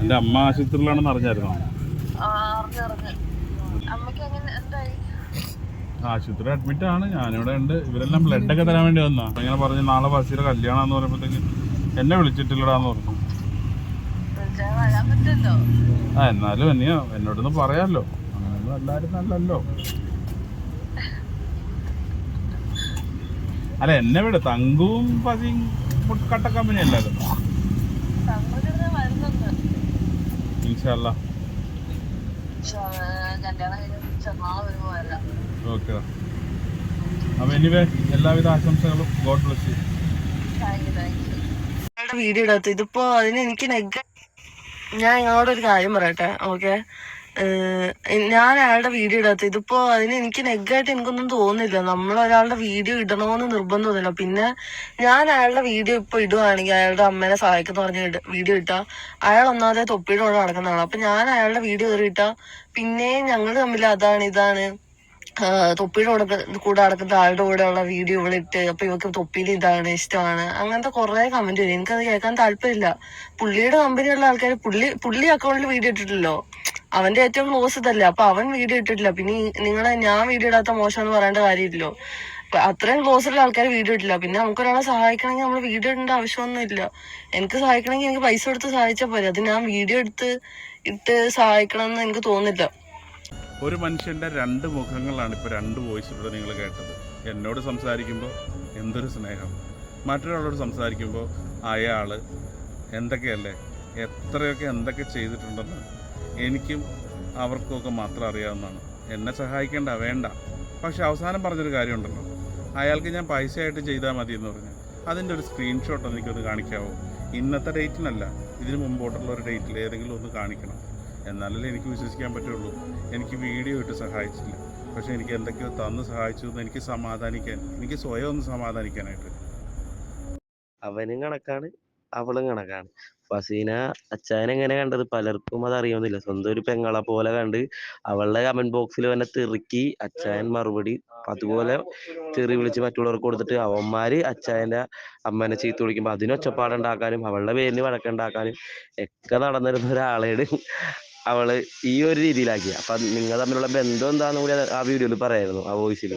എന്റെ അമ്മ ആശുപത്രിയിലാണെന്ന് അറിഞ്ഞായിരുന്നോ? ആശുപത്രി അഡ്മിറ്റ് ആണ്. ഞാനിവിടെ ഉണ്ട്. ഇവരെല്ലാം ബ്ലഡ് ഒക്കെ തരാൻ വേണ്ടി വന്നാ. ഇങ്ങനെ പറഞ്ഞു നാളെ ബസ്സിയുടെ കല്യാണം എന്ന് പറയുമ്പോഴത്തേക്ക് എന്നെ വിളിച്ചിട്ടില്ലടാന്ന് പറഞ്ഞു. ആ എന്നാലും എന്നെയോ എന്നോടൊന്ന് പറയാമല്ലോ അങ്ങനെയൊന്നും എല്ലാരും നല്ലല്ലോ. അല്ല എന്നെ വിട്. തങ്കുവും പതിയും കട്ട കമ്പനി അല്ലായിരുന്നു? ഇൻഷല്ല ഓക്കെ. അപ്പൊ എനിവേ എല്ലാവിധ ആശംസകളും ഗോഡ് ബ്ലസ് യു വീഡിയോ ഇടാത്ത ഇതിപ്പോ അതിന് എനിക്ക് നെഗ ഞാൻ നിങ്ങളോട് ഒരു കാര്യം പറയട്ടെ ഓക്കെ ഞാൻ അയാളുടെ വീഡിയോ ഇടാത്ത ഇതിപ്പോ അതിന് എനിക്ക് നെഗായിട്ട് എനിക്കൊന്നും തോന്നുന്നില്ല. നമ്മൾ ഒരാളുടെ വീഡിയോ ഇടണമെന്ന് നിർബന്ധമൊന്നുമില്ല. പിന്നെ ഞാൻ അയാളുടെ വീഡിയോ ഇപ്പൊ ഇടുവാണെങ്കിൽ അയാളുടെ അമ്മേനെ സഹായിക്കുന്ന പറഞ്ഞ് വീഡിയോ ഇട്ടാ അയാൾ ഒന്നാമതെ തൊപ്പിയുടെ കൂടെ നടക്കുന്നതാണ് അപ്പൊ ഞാൻ അയാളുടെ വീഡിയോ കയറി ഇട്ടാ പിന്നെ ഞങ്ങൾ തമ്മിൽ അതാണ് ഇതാണ്. തൊപ്പിയുടെ കൂടെ കൂടെ നടക്കുന്ന ആളുടെ കൂടെ ഉള്ള വീഡിയോ ഇവിടെ ഇട്ട് അപ്പൊ ഇവക്ക് തൊപ്പിയിൽ ഇതാണ് ഇഷ്ടമാണ്. അങ്ങനത്തെ കുറെ കമന്റ് വരും. എനിക്കത് കേൾക്കാൻ താല്പര്യമില്ല. പുള്ളിയുടെ കമ്പനിയുള്ള ആൾക്കാർ പുള്ളി പുള്ളി അക്കൗണ്ടിൽ വീഡിയോ ഇട്ടിട്ടില്ലല്ലോ. അവന്റെ ഏറ്റവും ക്ലോസ് ഇതല്ലേ? അപ്പൊ അവൻ വീഡിയോ ഇട്ടിട്ടില്ല. പിന്നെ നിങ്ങളെ ഞാൻ വീഡിയോ ഇടാത്ത മോശം എന്ന് പറയേണ്ട കാര്യമില്ലല്ലോ. അത്രയും ക്ലോസ് ഉള്ള ആൾക്കാർ വീഡിയോ ഇട്ടില്ല. പിന്നെ നമുക്ക് ഒരാളെ സഹായിക്കണമെങ്കിൽ നമ്മൾ വീഡിയോ ഇടേണ്ട ആവശ്യമൊന്നും ഇല്ല എനിക്ക് സഹായിക്കണമെങ്കിൽ എനിക്ക് പൈസ കൊടുത്ത് സഹായിച്ചാൽ പോരെ. അത് ഞാൻ വീഡിയോ എടുത്ത് ഇട്ട് സഹായിക്കണം എന്ന് എനിക്ക് തോന്നില്ല ഒരു മനുഷ്യന്റെ രണ്ട് മുഖങ്ങളാണ് ഇപ്പോൾ രണ്ട് വോയിസ് വോയിസിലൂടെ നിങ്ങൾ കേട്ടത്. എന്നോട് സംസാരിക്കുമ്പോൾ എന്തൊരു സ്നേഹം. മറ്റൊരാളോട് സംസാരിക്കുമ്പോൾ അയാൾ എന്തൊക്കെയല്ലേ? എത്രയൊക്കെ എന്തൊക്കെ ചെയ്തിട്ടുണ്ടെന്ന് എനിക്കും അവർക്കുമൊക്കെ മാത്രം അറിയാവുന്നതാണ്. എന്നെ സഹായിക്കേണ്ട വേണ്ട. പക്ഷെ അവസാനം പറഞ്ഞൊരു കാര്യമുണ്ടല്ലോ. അയാൾക്ക് ഞാൻ പൈസയായിട്ട് ചെയ്താൽ മതി എന്ന് പറഞ്ഞു. അതിന്റെ ഒരു സ്ക്രീൻഷോട്ട് എനിക്കൊന്ന് കാണിക്കാവോ? ഇന്നത്തെ ഡേറ്റിനല്ല. ഇതിന് മുമ്പോട്ടുള്ള ഒരു ഡേറ്റിൽ ഏതെങ്കിലും ഒന്ന് കാണിക്കണം. എന്നാലല്ലേ എനിക്ക് വിശ്വസിക്കാൻ പറ്റുള്ളൂ. എനിക്ക് വീഡിയോ ഇട്ട് സഹായിച്ചില്ല. പക്ഷേ എനിക്ക് എന്തൊക്കെയോ തന്ന് സഹായിച്ചു എന്ന് എനിക്ക് സമാധാനിക്കാൻ എനിക്ക് സ്വയം ഒന്ന് സമാധാനിക്കാനായിട്ട്. അവനും കണക്കാണ്. അവളും കണക്കാണ്. ഫസീന അച്ചായനെ എങ്ങനെ കണ്ടത്? പലർക്കും അത് അറിയുന്നില്ല. സ്വന്തം ഒരു പെങ്ങളെ പോലെ കണ്ട് അവളുടെ കമന്റ് ബോക്സിൽ തന്നെ തെറുക്കി അച്ചായൻ മറുപടി അതുപോലെ തെറി വിളിച്ച് മറ്റുള്ളവർക്ക് കൊടുത്തിട്ട് അവന്മാര് അച്ചായന്റെ അമ്മേനെ ചീത്ത വിളിക്കുമ്പോൾ അതിന് ഒച്ചപ്പാടുണ്ടാക്കാനും അവളുടെ പേരിന് വഴക്കുണ്ടാക്കാനും ഒക്കെ നടന്നിരുന്ന ഒരാളേട് അവൾ ഈ ഒരു രീതിയിലാക്കി അപ്പൊ നിങ്ങൾ തമ്മിലുള്ള ബന്ധം എന്താന്ന് കൂടി ആ വീഡിയോയിൽ പറയായിരുന്നു ആ വോയിസിൽ